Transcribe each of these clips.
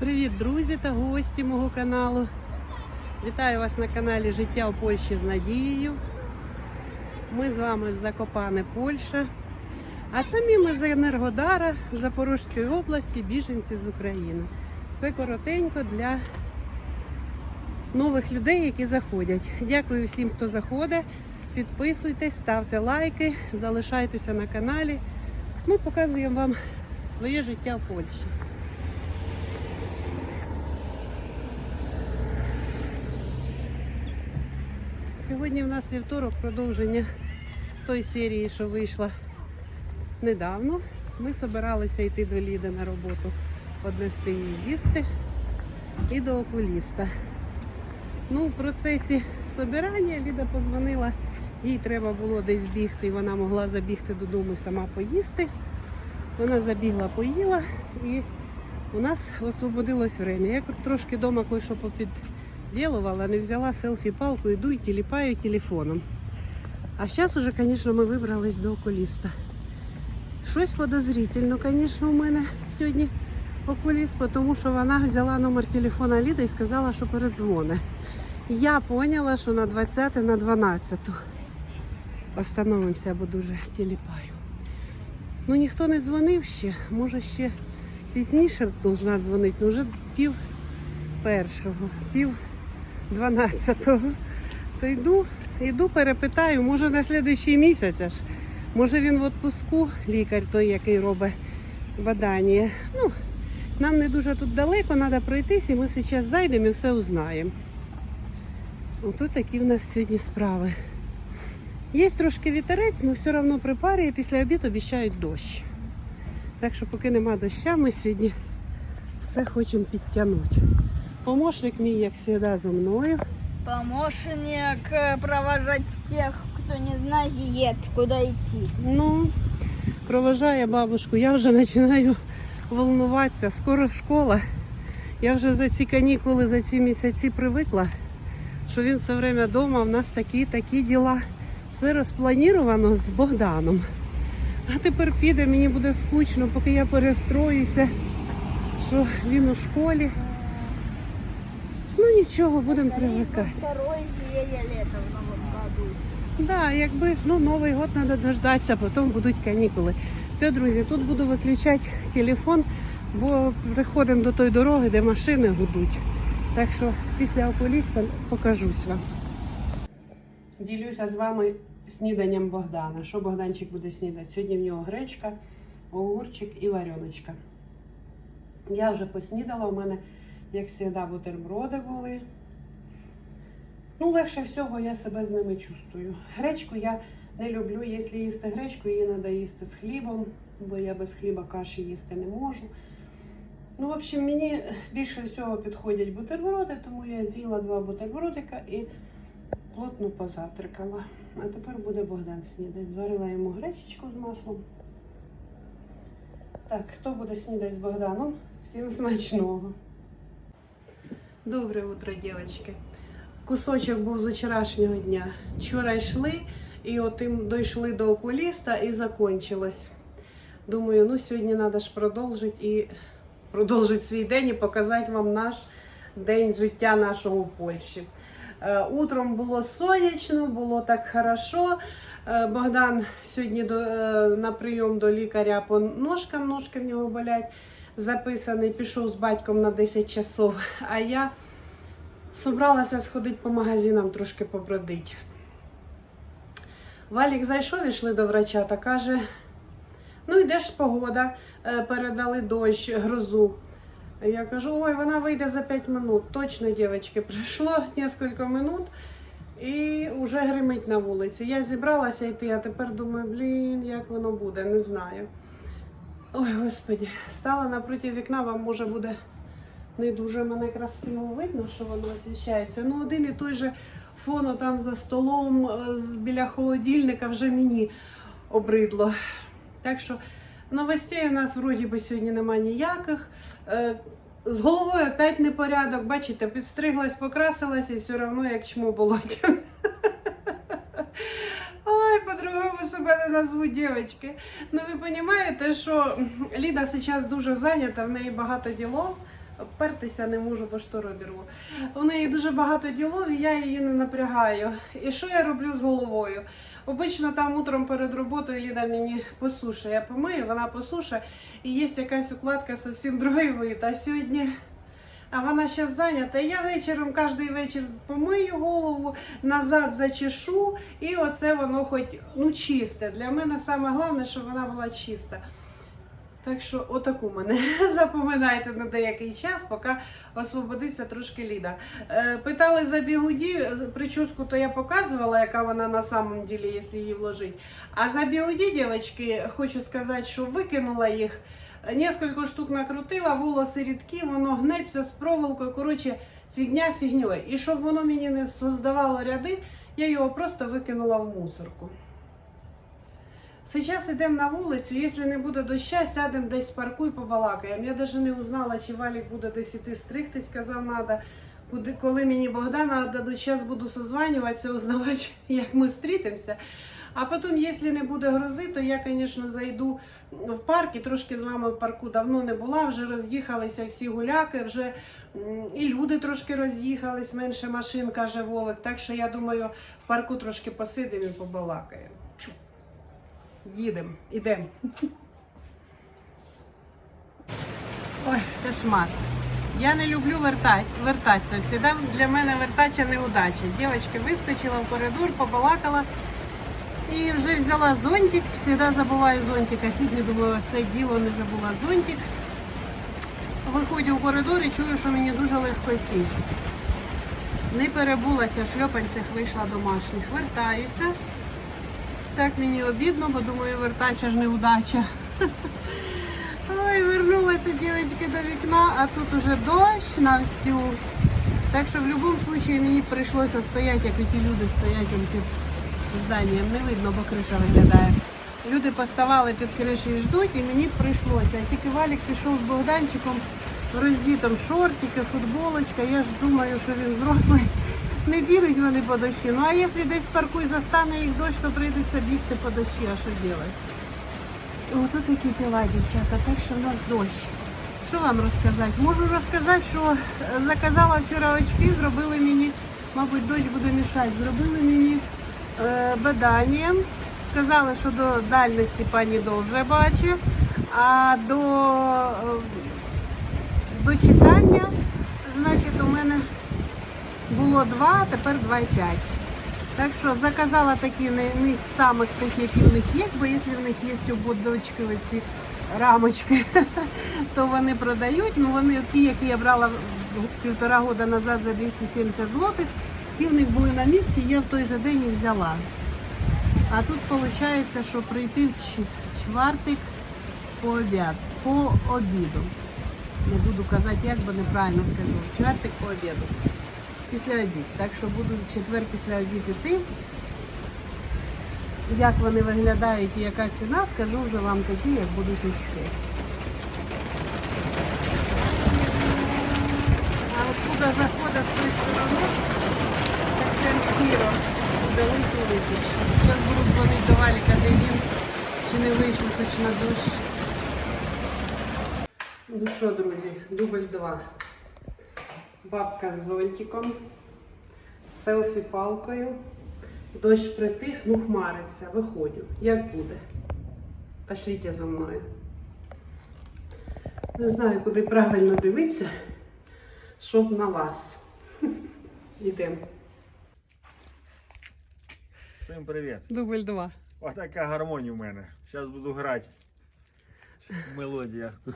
Привіт, друзі та гості мого каналу. Вітаю вас на каналі Життя у Польщі з Надією. Ми з вами в Закопане, Польща. А самі ми з Енергодара Запорізької області, біженці з України. Це коротенько для нових людей, які заходять. Дякую всім, хто заходить. Підписуйтесь, ставте лайки, залишайтеся на каналі. Ми показуємо вам своє життя в Польщі. Сьогодні в нас вівторок продовження той серії, що вийшла недавно. Ми збиралися йти до Ліди на роботу, однести її їсти і до окуліста. Ну, в процесі збирання Ліда позвонила, їй треба було десь бігти, і вона могла забігти додому сама поїсти. Вона забігла, поїла і у нас освободилось время. Я трошки вдома кое-що попідділувала, не взяла селфі-палку, іду і тіліпаю телефоном. А зараз уже, звісно, ми вибрались до окуліста. Щось подозрительно, звісно, у мене сьогодні окуліст, тому що вона взяла номер телефона Ліди і сказала, що передзвоне. Я поняла, що на 20 на 12. Остановимося, бо дуже тіліпаю. Ну ніхто не дзвонив ще, може ще пізніше должна дзвонити, ну вже пів першого, пів дванадцятого. То йду, йду, перепитаю, може на слідуючий місяць аж. Може він в відпуску, лікар той, який робить бадання. Ну, нам не дуже тут далеко, треба пройтись, і ми зараз зайдемо і все узнаємо. Отут такі в нас сьогодні справи. Є трошки вітерець, але все одно при і після обіду обіцяють дощ. Так що поки нема доща, ми сьогодні все хочемо підтягнути. Помощник мій, як завжди, зі мною. Помощник э, провожать тех, кто не знает, куда идти. Ну, проважає бабушку. Я вже починаю волнуватися. Скоро школа. Я вже за ці канікули, за ці місяці привикла, що він все время вдома, в нас такі, такі діла. Все розплановано з Богданом. А тепер піде, мені буде скучно, поки я перестроюся, що він у школі. Нічого, будемо привикати. Второй день лета в новом году. Да, якби ж ну Новий год треба дождатися, потім будуть канікули. Все, друзі, тут буду виключати телефон, бо приходимо до тої дороги, де машини гудуть. Так що після окуліста покажусь вам. Ділюся з вами сніданням Богдана. Що Богданчик буде снідати? Сьогодні в нього гречка, огурчик і вареночка. Я вже поснідала, у мене, як завжди, бутерброди були. Ну, легше всього я себе з ними чувствую. Гречку я не люблю. Якщо їсти гречку, її треба їсти з хлібом, бо я без хліба каші їсти не можу. Ну, в общем, мені більше всього підходять бутерброди, тому я з'їла два бутербродика і плотно позавтракала. А тепер буде Богдан снідати. Зварила йому гречечку з маслом. Так, хто буде снідати з Богданом? Всім смачного. Добре утро, дівчатки кусочок був з вчорашнього дня. Вчора йшли і отим дійшли до окуліста і закончилось. Думаю, ну сьогодні треба ж продовжити і продовжити свій день і показати вам наш день життя нашого в Польщі. Е, Утром було сонячно, було так хорошо. Е, Богдан сьогодні е, на прийом до лікаря по ножкам, ножки в нього болять. Записаний, пішов з батьком на 10 часов. А я Собралася сходити по магазинам трошки побродить. Валік зайшов, ішли до врача та каже: ну йде ж погода, Е, передали дощ, грозу. Я кажу, ой, вона вийде за 5 минут. Точно, дівчатки, пройшло кілька минут і вже гримить на вулиці. Я зібралася йти, а тепер думаю, блін, як воно буде, не знаю. Ой, господі, стала напроти вікна, вам може буде не дуже мене красиво видно, що воно освіщається. Ну, один і той же фон там за столом е, біля холодильника вже мені обридло. Так що новостей у нас вроді би сьогодні немає ніяких. Е, З головою опять непорядок. Бачите, підстриглась, покрасилась і все одно як чмо болоті. По-другому себе не назву дівчатки. Ну ви розумієте, що Ліда зараз дуже зайнята, в неї багато ділов. Пертися не можу, бо штору обірву. У неї дуже багато ділов, і я її не напрягаю. І що я роблю з головою? Обично там утром перед роботою Ліда мені посуше. Я помию, вона посуше, і є якась укладка зовсім другий вид. А сьогодні. А вона зараз зайнята. Я вечором кожен вечір помию голову, назад зачешу, і оце воно хоч ну, чисте. Для мене саме головне, щоб вона була чиста. Так що отаку мене запоминайте на деякий час, поки освободиться трошки Ліда. Е, питали за бігуді, прическу то я показувала, яка вона на самом деле, якщо її вложить. А за бігуді, дівчатки, хочу сказати, що викинула їх. Несколько штук накрутила, волоси рідкі, воно гнеться з проволокою. Коротше, фігня фігньою. І щоб воно мені не создавало ряди, я його просто викинула в мусорку. Сейчас йдемо на вулицю, якщо не буде доща, сядемо десь в парку і побалакаємо. Я навіть не узнала, чи Валік буде десь іти стригтись, казав, надо. Коли мені Богдана дадуть час, буду созванюватися, узнавати, як ми зустрітимося. А потім, якщо не буде грози, то я, звісно, зайду в парк і трошки з вами в парку давно не була, вже роз'їхалися всі гуляки, вже і люди трошки роз'їхались, менше машин, каже Вовик. Так що я думаю, в парку трошки посидимо і побалакаємо. Їдемо, ідемо. Ой, кошмар. Я не люблю вертать, вертатися. Всегда для мене вертача неудача. Дівчинка вискочила в коридор, побалакала і вже взяла зонтик. Всегда забуваю зонтик. А сьогодні думаю, це діло не забула зонтик. Виходжу в коридор і чую, що мені дуже легко йти. Не перебулася, шльопанцях вийшла домашніх. Вертаюся. Так мені обідно, бо думаю, вертача ж неудача. Ой, вернулася дівчатки до вікна, а тут уже дощ на всю. Так що в будь-якому випадку мені прийшлося стояти, як і ті люди стоять зданням. Не видно, бо криша виглядає. Люди поставали під кришею і ждуть, і мені прийшлося. А тільки Валік пішов з Богданчиком роздітом шортики, футболочка. Я ж думаю, що він взрослий. Не білить вони по дощі. Ну а якщо десь в парку застане їх дощ, то прийдеться бігти по дощі, а що робити? Ото такі діла, дівчата, так що в нас дощ. Що вам розказати? Можу розказати, що е, заказала вчора очки, зробили мені, мабуть, дощ буде мішати, зробили мені баданням. Сказали, що до дальності пані довже бачить, а до, е, до читання, значить, у мене було 2, а тепер 2,5. Так що заказала такі не, не з самих тих, які в них є, бо якщо в них є ободочки, оці рамочки, то вони продають. Ну вони ті, які я брала півтора года назад за 270 злотих, ті в них були на місці, я в той же день і взяла. А тут виходить, що прийти в чвартик по обід, по обіду. Не буду казати, як, бо неправильно скажу. Чвертик по обіду після обід. Так що буду в четвер після обід іти. Як вони виглядають і яка ціна, скажу вже вам тоді, як будуть йти. А откуда заходить з тої сторони, так прям сіро, вдалиці. Зараз буду дзвонити до Валіка, де він, чи не вийшов хоч на дощ. Ну що, друзі, дубль два. Бабка з зонтиком, з селфі-палкою. Дощ притих, ну хмариться, виходжу. Як буде? Пошліть за мною. Не знаю, куди правильно дивитися, щоб на вас. Йдемо. Всім привіт. Дубль два. Отака гармонія у мене. Зараз буду грати. в Мелодіях тут.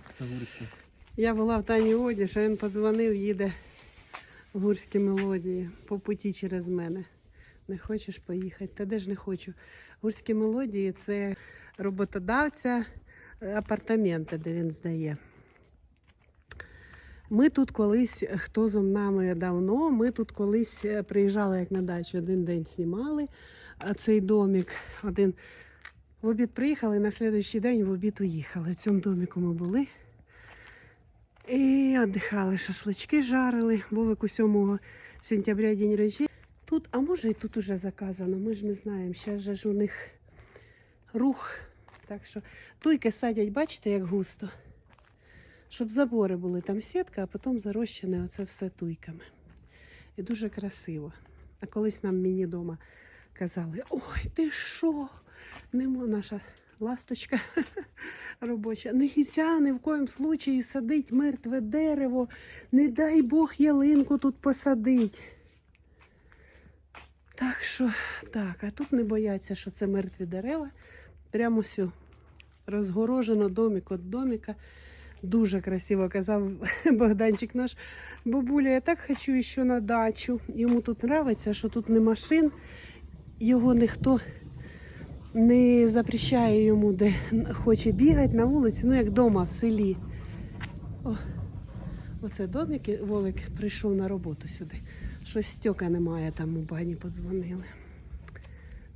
Я була в Тані Оді, що він подзвонив, їде в гурські мелодії по путі через мене. Не хочеш поїхати? Та де ж не хочу. Гурські мелодії це роботодавця апартаменти, де він здає. Ми тут колись, хто зо нами давно, ми тут колись е, приїжджали як на дачу, один день знімали цей домик. Один в обід приїхали, на слідуючий день в обід уїхали. В цьому доміку ми були. І віддихали, шашлички жарили. Вовик у 7 сентября день речі. Тут, а може і тут уже заказано, ми ж не знаємо. Зараз же ж у них рух. Так що туйки садять, бачите, як густо. щоб забори були там сітка, а потім зарощене оце все туйками. І дуже красиво. А колись нам мені вдома казали: ой, ти що? Нема наша ласточка робоча. Нельзя ні в коїм случаї садить мертве дерево. Не дай Бог ялинку тут посадить. Так що, так, а тут не бояться, що це мертві дерева. Прямо все розгорожено домик від домика. Дуже красиво казав Богданчик наш. Бабуля, я так хочу ще на дачу. Йому тут подобається, що тут не машин, його ніхто не запрещає йому, де хоче бігати на вулиці, ну як вдома в селі. О, оце домик, Вовик прийшов на роботу сюди. Щось стьока немає, там у бані подзвонили.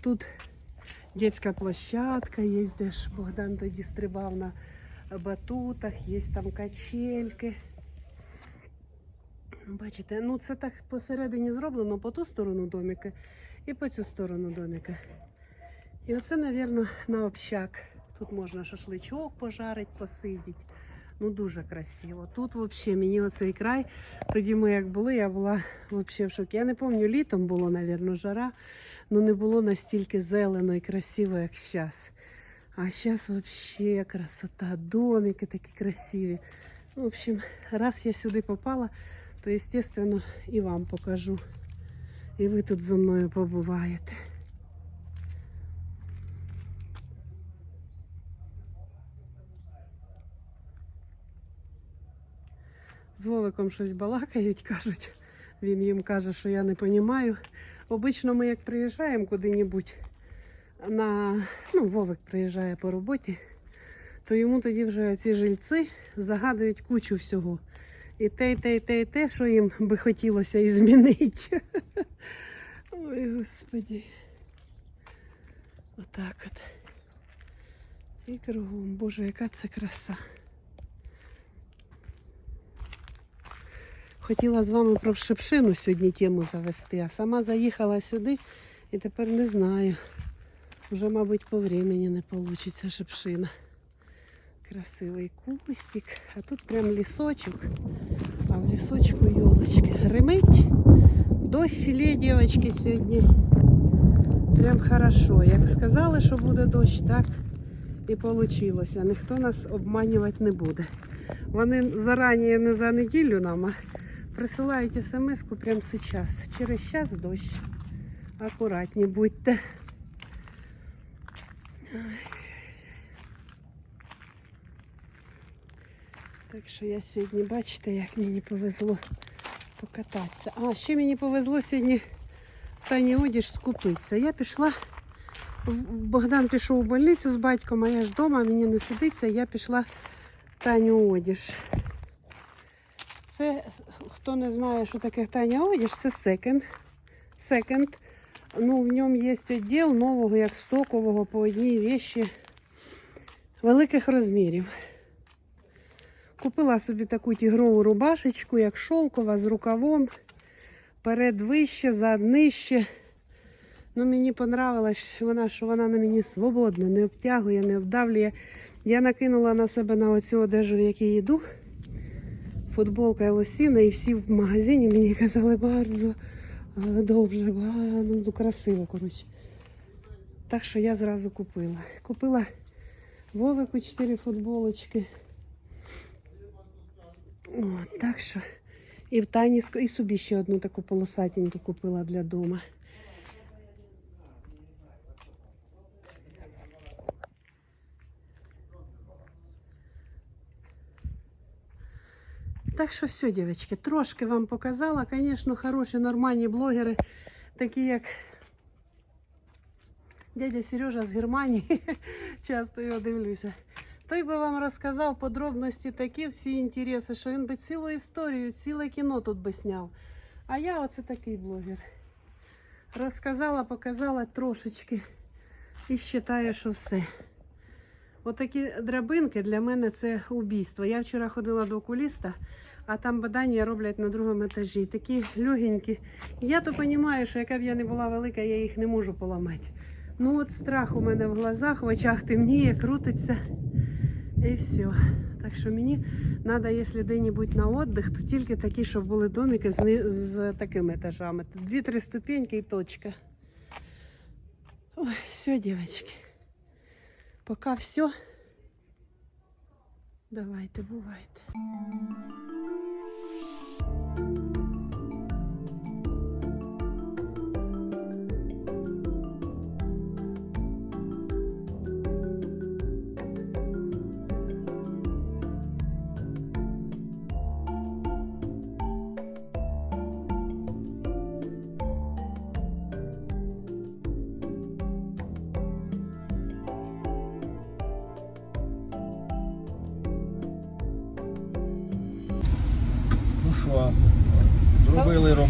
Тут дитяча площадка є, де ж Богдан тоді стрибав на батутах, є там качельки. Бачите, ну це так посередині зроблено по ту сторону домика і по цю сторону домика. І оце, мабуть, на общак. Тут можна шашличок пожарити, посидіти. Ну дуже красиво. Тут взагалі мені оцей край. Тоді ми як були, я була взагалі в шокі. Я не пам'ятаю, літом було, мабуть, жара, але не було настільки зелено і красиво, як зараз. А зараз взагалі красота, домики такі красиві. В общем, раз я сюди попала, то, звісно, і вам покажу. І ви тут зі мною побуваєте. З Вовиком щось балакають, кажуть. Він їм каже, що я не розумію. Обично ми як приїжджаємо куди-небудь на ну, Вовик приїжджає по роботі, то йому тоді вже ці жильці загадують кучу всього. І те, і те, і те, і те, що їм би хотілося і змінити. Ой, господі. Отак от. І кругом. Боже, яка це краса. Хотіла з вами про шипшину сьогодні тему завести, а сама заїхала сюди і тепер не знаю. Вже, мабуть, по времени не вийде шипшина. Красивий кустик. А тут прям лісочок. А в лісочку йолочки. Гримить. Дощ лє, дівчатки, сьогодні. Прям хорошо. Як сказали, що буде дощ, так і вийшло. Ніхто нас обманювати не буде. Вони зарані не за неділю нам, а присилають смс-ку прямо зараз. Через час дощ. Акуратні будьте. Так що я сьогодні, бачите, як мені повезло покататися. А, ще мені повезло сьогодні Тані одіж скупитися. Я пішла, Богдан пішов у больницю з батьком, а я ж вдома, мені не сидиться, я пішла Таню одіж. Це, хто не знає, що таке Таня одіж, це секонд. Секонд. Ну, в ньому є відділ нового, як стокового, по одній вещі великих розмірів. Купила собі таку тігрову рубашечку, як шовкова, з рукавом. Перед вище, зад нижче. Ну, мені понравилось вона, що вона на мені свободно, не обтягує, не обдавлює. Я накинула на себе на оцю одежу, в якій йду. Футболка і лосіна, і всі в магазині мені казали е, добре, ба- ну, красиво, коротше. Так що я зразу купила. Купила Вовику 4 футболочки. О, так що. І в Тані і собі ще одну таку полосатеньку купила для дома. Так що все, дівчатки, трошки вам показала. Звісно, хороші, нормальні блогери, такі як дядя Сережа з Германії. Часто його дивлюся. Той би вам розказав подробності такі всі інтереси, що він би цілу історію, ціле кіно тут би сняв. А я оце такий блогер. Розказала, показала трошечки і вважаю, що все. Отакі драбинки для мене це убійство. Я вчора ходила до окуліста, а там бадання роблять на другому етажі. Такі легенькі. Я то розумію, що яка б я не була велика, я їх не можу поламати. Ну от страх у мене в глазах, в очах темніє, крутиться. І все. Так що мені треба, якщо де-небудь на віддих, то тільки такі, щоб були домики з, з такими етажами. Дві-три ступеньки і точка. Ой, все, дівчатки. Поки все. Давайте, бувайте.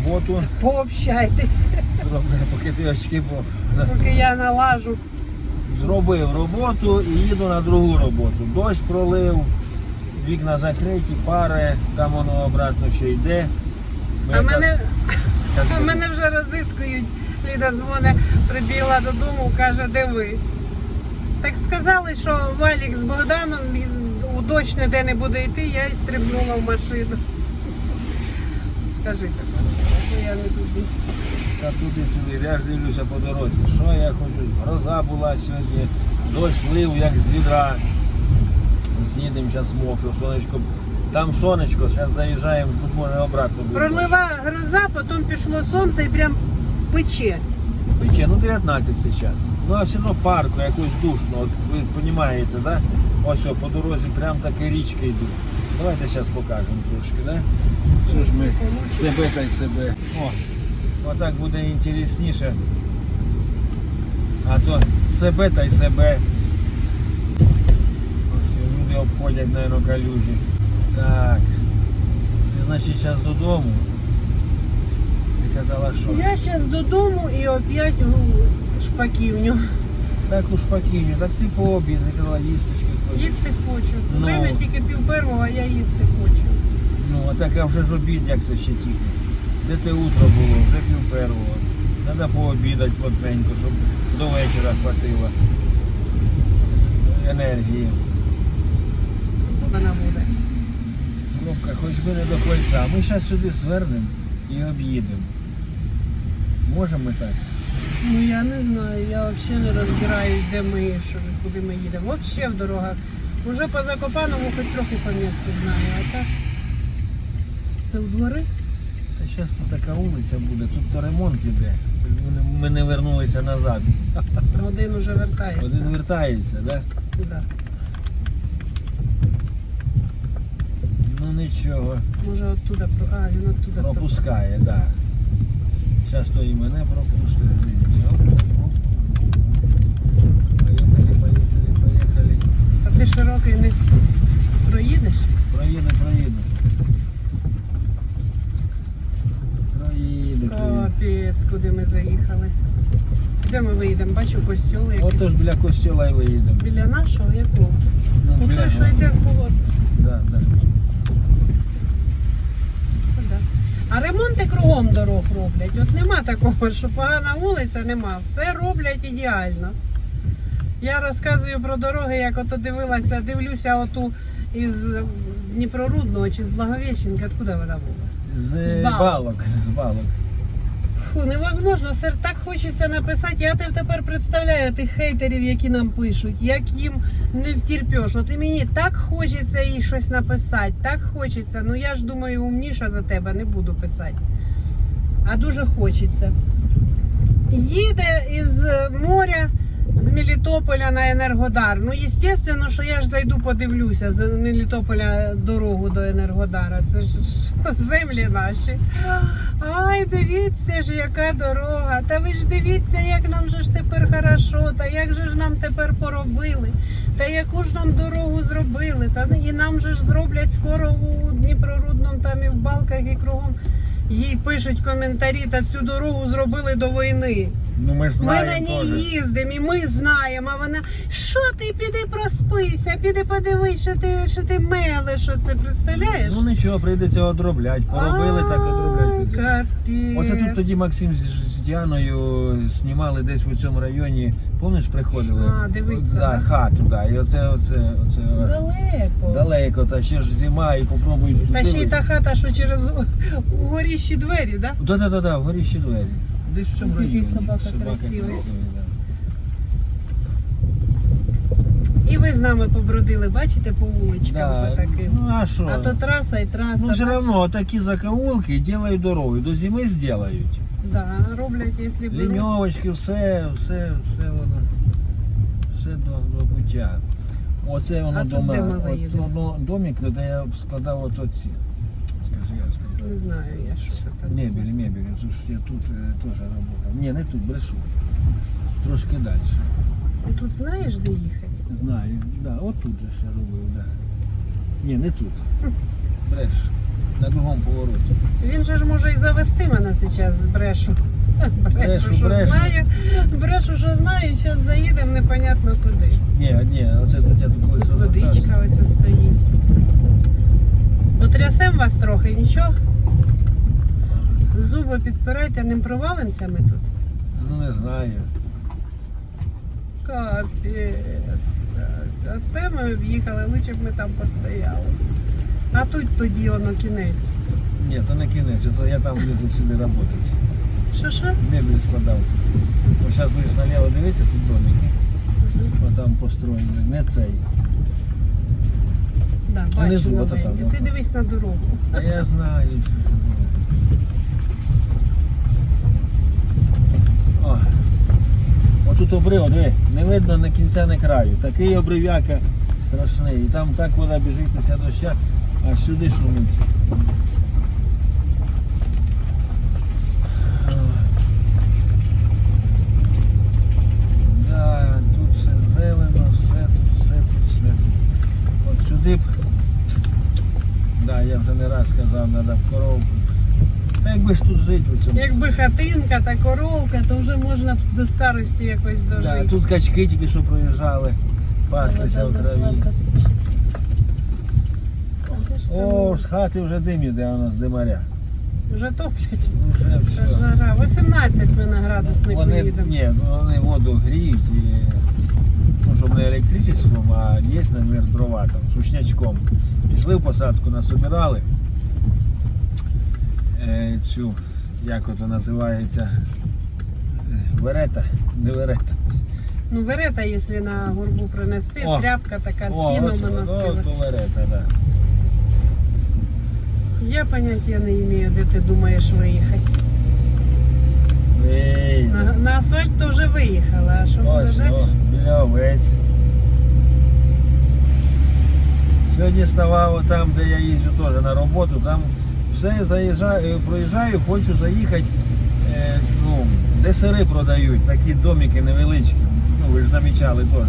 Роботу, Пообщайтесь, поки ти очки поки я налажу. зробив роботу і їду на другу роботу. Дощ пролив, вікна закриті, пари, там воно обратно ще йде. Ми А мене, а мене вже розискують. Ліда дзвоне, прибігла додому, каже, де ви. Так сказали, що Валік з Богданом у дощ ніде не буде йти, я і стрибнула в машину. Тепер, бо я не туди. Та туди, туди, я ж дивлюся по дорозі. Що я хочу? Гроза була сьогодні, дощ лив, як з відра. З'їдемо зараз мокро, сонечко. Там сонечко, зараз заїжджаємо, тут може обратно буде. Пролила гроза, потім пішло сонце і прям пече. Пече, ну 19 зараз. Ну а все одно парку якось душно. От ви розумієте, да? Ось о, по дорозі прям такі річки йдуть. Давайте зараз покажемо трошки, да? Що ж ми себе та й себе. О, отак буде інтересніше. А то себе та й себе. Ось люди обходять, мабуть, калюжі. Так. Ти значить зараз додому. Ти казала, що? Я зараз додому і опять у шпаківню. Так у шпаківні, так ти по обід, не казала їсточки хочеш. Їсти хочу. Ну. Время тільки пів первого, а я їсти хочу. Ну, а так а вже ж обід, як це ще тільки. Де те утро було, вже пів первого. Треба пообідати плотненько, щоб до вечора хватило енергії. Вона буде. Хоч би не до кольця. Ми зараз сюди звернемо і об'їдемо. Можемо ми так? Ну я не знаю, я взагалі не розбираю, де ми, що, куди ми їдемо. Взагалі в дорогах. Уже по Закопаному хоч трохи по місту знаю, а так. Це в двори? Та зараз тут така вулиця буде, тут то ремонт іде. Ми- не вернулися назад. Один уже вертається. Один вертається, так? Да? Да. Ну нічого. Може оттуда, про- а, він оттуда Пропускає, так. Да. Зараз то і мене пропустить. Поїхали, поїхали, поїхали. А ти широкий не проїдеш? Проїду, проїду. Проїду, проїду. Капець, куди ми заїхали. Де ми виїдемо? Бачу костюл який. Ото ж біля костюла і виїдемо. Біля нашого якого? Ну, Ну біля той, що йде в полот. Да, да. Це да. А ремонти кругом дорог роблять. От нема такого, що погана вулиця, нема. Все роблять ідеально. Я розказую про дороги, як ото дивилася, дивлюся оту із Дніпрорудного чи з Благовещенка, откуда вона була? З З балок. балок. З балок. Фу, невозможно, сер, так хочеться написати. Я те- тепер представляю тих хейтерів, які нам пишуть, як їм не втерпеш. От і мені так хочеться їй щось написати, так хочеться. Ну я ж думаю, умніша за тебе, не буду писати. А дуже хочеться. Їде із моря з Мелітополя на Енергодар. Ну, звісно, що я ж зайду подивлюся з Мелітополя дорогу до Енергодара. Це ж землі наші. Ай, дивіться ж, яка дорога. Та ви ж дивіться, як нам же ж тепер хорошо, та як же ж нам тепер поробили, та яку ж нам дорогу зробили. Та і нам же ж зроблять скоро у Дніпрорудному там і в балках і кругом. Їй пишуть коментарі, та цю дорогу зробили до війни. Ну ми ж Ми на ній теж. їздимо і ми знаємо. А вона що ти піди проспися, піди подивись, що ти що ти мелиш, що це представляєш? Ну нічого, прийдеться одробляти. Поробили, так прийдеться. Капець. Оце тут тоді Максим з, з Діаною знімали десь у цьому районі Помниш, приходили? А, дивиться, Да, да? хату, да. І оце, оце, оце Далеко. далеко, та ще ж зима і попробуй. Та ще й та хата, що через горіщі двері, да? Да, да, да, да, в горіщі двері. Десь в цьому Який районі. собака красивий. да. І ви з нами побродили, бачите, по вуличкам Да. таким. Ну а що? А то траса і траса. Ну все бачите? равно такі закоулки делають дорогу. До зими зроблять. Да, роблять, якщо беруть. Ліньовочки, все, все, все воно. Все до, до пуття. Оце воно А тут дома. де ми От виїдемо? воно домик, де я складав от оці. Скажи, я скажу. Не знаю я, що там. Мебель, мебель. Тут ж я тут е, теж працював. Ні, не тут, брешу. Трошки далі. Ти тут знаєш, де їхати? Знаю, да, от тут же ще робив, да. Ні, не тут. Бреш. На другому повороті. Він же ж може і завести мене зараз з брешу. Брешу, що брешу. знаю. Брешу, що знаю, зараз заїдемо непонятно куди. Ні, ні, оце тут я тут колись водичка ось ось стоїть. Потрясем вас трохи, нічого? Зуби підпирайте, не провалимося ми тут. Ну не знаю. Капець. А це ми об'їхали, лучше б ми там постояли. А тут тоді воно кінець. Ні, то не кінець, то я там влізу сюди працювати. Що що? Мебель складав. Ось зараз будеш наліво дивитися, тут домики. Ось там построєні. Не цей. Да, Внизу, бачу ото там, новеньке. Ти дивись на дорогу. А я знаю. О. Отут обрив, диви, не видно на кінця не краю. Такий обрив'яка страшний. І там так вода біжить після доща, а сюди шумить. Да, тут все зелено, все тут, все тут, все тут. От сюди б Да, я вже не раз сказав, треба в коровку. Та якби ж тут жити у цьому. Якби хатинка та коровка, то вже можна б до старості якось Да, дожити. тут качки тільки що проїжджали, паслися в траві. О, з хати вже дим іде у нас димаря. Вже топлять. Вже все. жара. 18 ми на градусник Вони, поїдемо. ні, ну, вони воду гріють і ну, щоб не електричеством, а є, наприклад, дрова там, сушнячком. Пішли в посадку, насобирали е, цю, як ото називається, е, верета, не верета. Ну, верета, якщо на горбу принести, О. тряпка така з О, фіном от, наносила. о, то верета, да. Я поняття не маю, де ти думаєш виїхати. На, на асфальт то вже виїхала, а що буде ось, далі? о, біля овець. Сьогодні ставав там, де я їжджу теж на роботу, там все заїжджаю, проїжджаю, хочу заїхати, е, ну, де сири продають, такі домики невеличкі. Ну, ви ж замічали теж.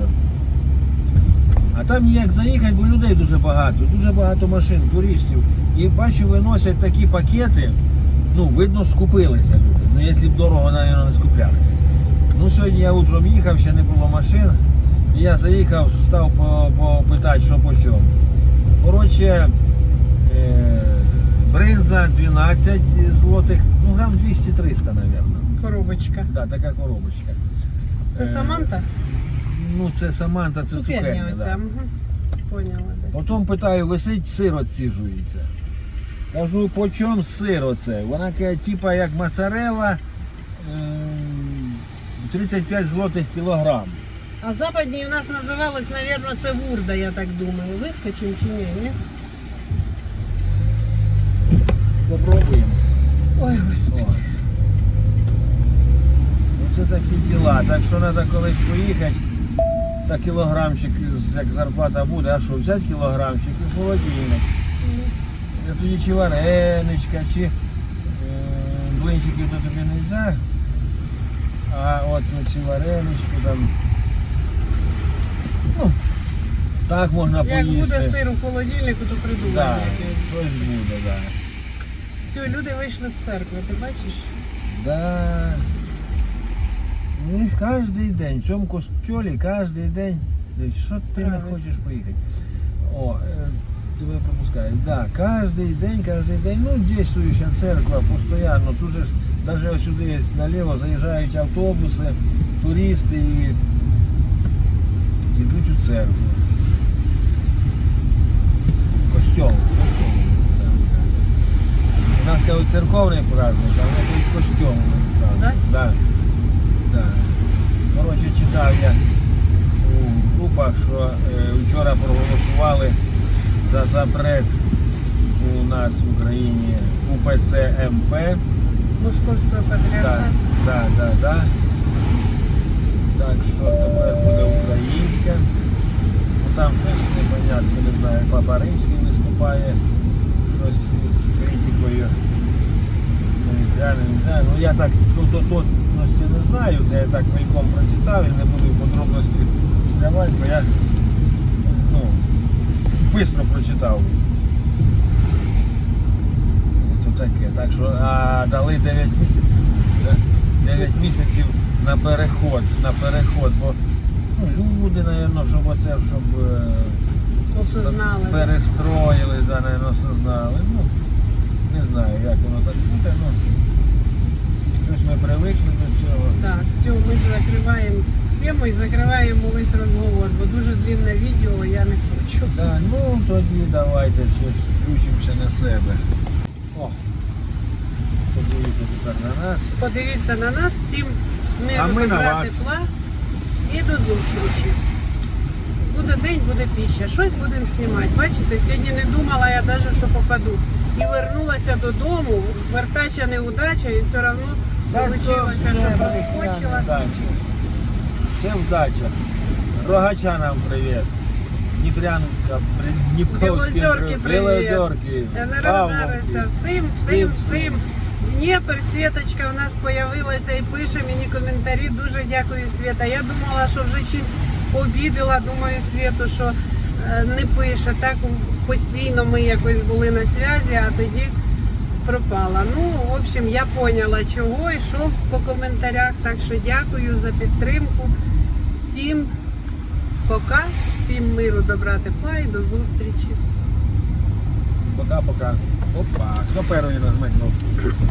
А там ніяк заїхати, бо людей дуже багато, дуже багато машин, туристів. І бачу, виносять такі пакети. Ну, видно, скупилися люди. Ну, якщо б дорого, навіть не скуплялися. Ну, сьогодні я утром їхав, ще не було машин. І я заїхав, став попитати, що по чому. Коротше, е, бринза 12 злотих, ну грам 200-300, мабуть. Коробочка. Да, така коробочка. Це Е, Саманта? Ну, це Саманта, це Цукерня. Да. Мгм. Поняла. Потім питаю, висить сир отсіжується. Кажу, по чому сир оце? Вона каже, типа як моцарела, ем, 35 злотих кілограм. А западній у нас називалось, мабуть, це вурда, я так думаю. Вискочимо чи ні? ні? Попробуємо. Ой, господи. Оце такі діла. Так що треба колись поїхати. Та кілограмчик, як зарплата буде, а що, взяти кілограмчик і холодильник. Я тоді чи вареничка, чи е, блинчиків то тобі не можна. А от ці варенички там. Ну, так можна Як поїсти. буде сир у холодильнику, то придумаємо. Да, щось буде, так. Да. Все, люди вийшли з церкви, ти бачиш? Да. Ну, і кожен день, в цьому костюлі кожен день. Що ти не хочеш поїхати? О, тебе пропускають. Да, кожен день, кожен день, ну, дійствуюча церква постійно. Тут же навіть сюди наліво заїжджають автобуси, туристи і йдуть у церкву. Костьол. У нас кажуть церковний праздник, а вони кажуть костьолний праздник. Да? Да. Коротше, читав я у групах, що е, вчора проголосували за запрет у нас в Україні УПЦ МП. Московського патріархату. так, так, так. Так що тепер буде українське. Ну там щось непонятно, не знаю, Папа Римський виступає, щось із критикою. Нельзя, нельзя. Ну я так точності не знаю, це я так мельком прочитав і не буду в подробності встрявати, бо я ну, швидко прочитав. То таке. Так що а, дали 9 місяців. 9 місяців на переход, на переход, бо ну, люди, напевно, щоб оце, щоб е, Осознали. перестроїли, да, напевно, осознали. Ну, не знаю, як воно так буде, ну щось ми привикли до цього. Так, все, ми закриваємо тему і закриваємо весь розговор, бо дуже длинне відео, я не хочу. Так, ну тоді давайте щось включимося на себе. О, подивіться тепер на нас. Подивіться на нас, всім на добра, тепла і до зустрічі. Буде день, буде піща. Щось будемо знімати. Бачите, сьогодні не думала я навіть, що попаду. І вернулася додому, вертача неудача, і все одно вийшло, що проскочила. Вдача. Все вдача. Рогача нам привіт. Дніпрянка, Дніпровський Білозерки привіт. Білозерки. Всім, всім, всім. Дніпр, Світочка у нас появилася і пише мені коментарі. Дуже дякую, Свята. Я думала, що вже чимось обідала, думаю, Світу, що е, не пише. Так постійно ми якось були на зв'язі, а тоді пропала. Ну, в общем, я поняла, чого йшов по коментарях. Так що дякую за підтримку. Всім пока, всім миру, добра, тепла і до зустрічі. Пока-пока. Опа. Хто перший нажме кнопку?